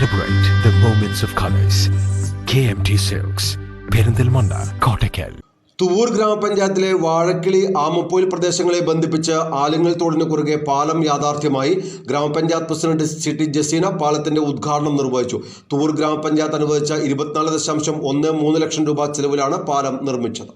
Celebrate the moments of colors. KMT Silks, Perinthalmanna Kottakkal Thuvvur ഗ്രാമപഞ്ചായത്തിലെ വാഴക്കിളി ആമപ്പോയിൽ പ്രദേശങ്ങളെ ബന്ധിപ്പിച്ച് ആലുങ്ങൽ തോടിന് കുറുകെ പാലം യാഥാർത്ഥ്യമായി ഗ്രാമപഞ്ചായത്ത് പ്രസിഡന്റ് സി ടി ജസീന പാലത്തിന്റെ ഉദ്ഘാടനം നിർവഹിച്ചു. തുവൂർ ഗ്രാമപഞ്ചായത്ത് അനുവദിച്ച ഇരുപത്തിനാല് ദശാംശം ഒന്ന് മൂന്ന് ലക്ഷം രൂപ ചെലവിലാണ് പാലം നിർമ്മിച്ചത്.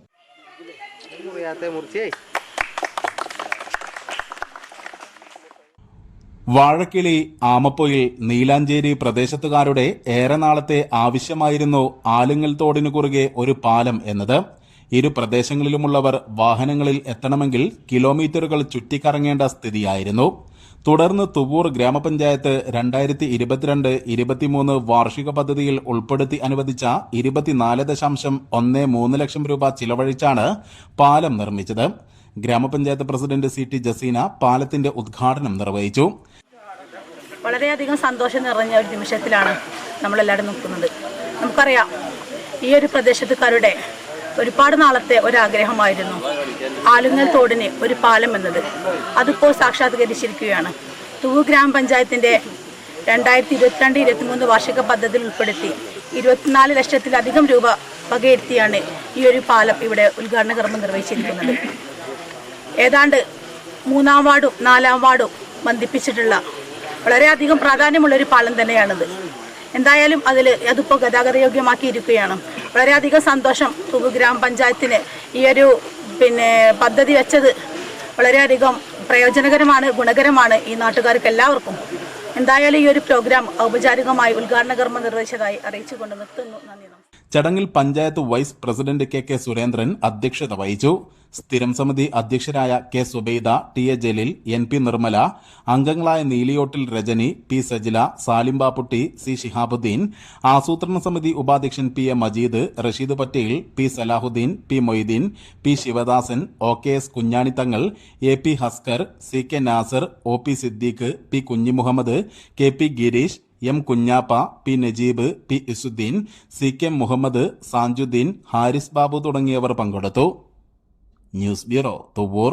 വാഴക്കിളി ആമപ്പൊയിൽ നീലാഞ്ചേരി പ്രദേശത്തുകാരുടെ ഏറെ നാളത്തെ ആവശ്യമായിരുന്നു ആലുങ്ങൽ തോടിനു കുറുകെ ഒരു പാലം എന്നത്. ഇരു പ്രദേശങ്ങളിലുമുള്ളവർ വാഹനങ്ങളിൽ എത്തണമെങ്കിൽ കിലോമീറ്ററുകൾ ചുറ്റിക്കറങ്ങേണ്ട സ്ഥിതിയായിരുന്നു. തുടർന്ന് തുവൂർ ഗ്രാമപഞ്ചായത്ത് രണ്ടായിരത്തി ഇരുപത്തിരണ്ട് ഇരുപത്തിമൂന്ന് വാർഷിക പദ്ധതിയിൽ ഉൾപ്പെടുത്തി അനുവദിച്ച ഇരുപത്തിനാല് ദശാംശം ഒന്ന് മൂന്ന് ലക്ഷം രൂപ ചിലവഴിച്ചാണ് പാലം നിർമ്മിച്ചത്. ഗ്രാമപഞ്ചായത്ത് പ്രസിഡന്റ് സി ടി ജസീന പാലത്തിന്റെ ഉദ്ഘാടനം നിർവഹിച്ചു. വളരെയധികം സന്തോഷം നിറഞ്ഞ ഒരു നിമിഷത്തിലാണ് നമ്മളെല്ലാവരും നിൽക്കുന്നത്. നമുക്കറിയാം ഈ ഒരു പ്രദേശത്തുകാരുടെ ഒരുപാട് നാളത്തെ ഒരാഗ്രഹമായിരുന്നു ആലുങ്ങൽ തോടിന് ഒരു പാലം എന്നത്. അതിപ്പോൾ സാക്ഷാത്കരിച്ചിരിക്കുകയാണ്. തൂവ് ഗ്രാമപഞ്ചായത്തിന്റെ രണ്ടായിരത്തി ഇരുപത്തിരണ്ട് ഇരുപത്തിമൂന്ന് വാർഷിക പദ്ധതിയിൽ ഉൾപ്പെടുത്തി ഇരുപത്തിനാല് ലക്ഷത്തിലധികം രൂപ വകയിരുത്തിയാണ് ഈ ഒരു പാലം ഇവിടെ ഉദ്ഘാടന കർമ്മം നിർവഹിച്ചിരിക്കുന്നത്. ഏതാണ്ട് മൂന്നാം വാർഡും നാലാം വാർഡും ബന്ധിപ്പിച്ചിട്ടുള്ള വളരെയധികം പ്രാധാന്യമുള്ള ഒരു പാലം തന്നെയാണിത്. എന്തായാലും അതിൽ അതിപ്പോൾ ഗതാഗതയോഗ്യമാക്കിയിരിക്കുകയാണ് വളരെയധികം സന്തോഷം തുകു ഗ്രാമപഞ്ചായത്തിന് ഈ ഒരു പിന്നെ പദ്ധതി വെച്ചത് വളരെയധികം പ്രയോജനകരമാണ് ഗുണകരമാണ് ഈ നാട്ടുകാർക്ക് എല്ലാവർക്കും. എന്തായാലും ഈ ഒരു പ്രോഗ്രാം ഔപചാരികമായി ഉദ്ഘാടന കർമ്മം നിർവഹിച്ചതായി അറിയിച്ചുകൊണ്ട് നിർത്തുന്നു. നന്ദി ചടങ്ങിൽ panchayat vice president K K Surendran അധ്യക്ഷത വഹിച്ചു. സ്ഥിരം സമിതി അധ്യക്ഷരായ K Subaida T A Jaleel N P Nirmala അംഗങ്ങളായ നീലിയോട്ടിൽ രജനി പി സജില സാലിം ബാപ്പുട്ടി സി ഷിഹാബുദ്ദീൻ ആസൂത്രണ സമിതി ഉപാധ്യക്ഷൻ P A Majeed Rasheed Patel P Salahuddin P Moideen P Sivadasan O K S Kunhanithangal A P Haskar C K Nasar O P Siddique P Kunhimuhammad K P Girish M Kunhappa P Najeeb P Izzudeen C K Muhammad Sanjuddeen Haris Babu തുടങ്ങിയവർ പങ്കെടുത്തു. News bureau Thuvur.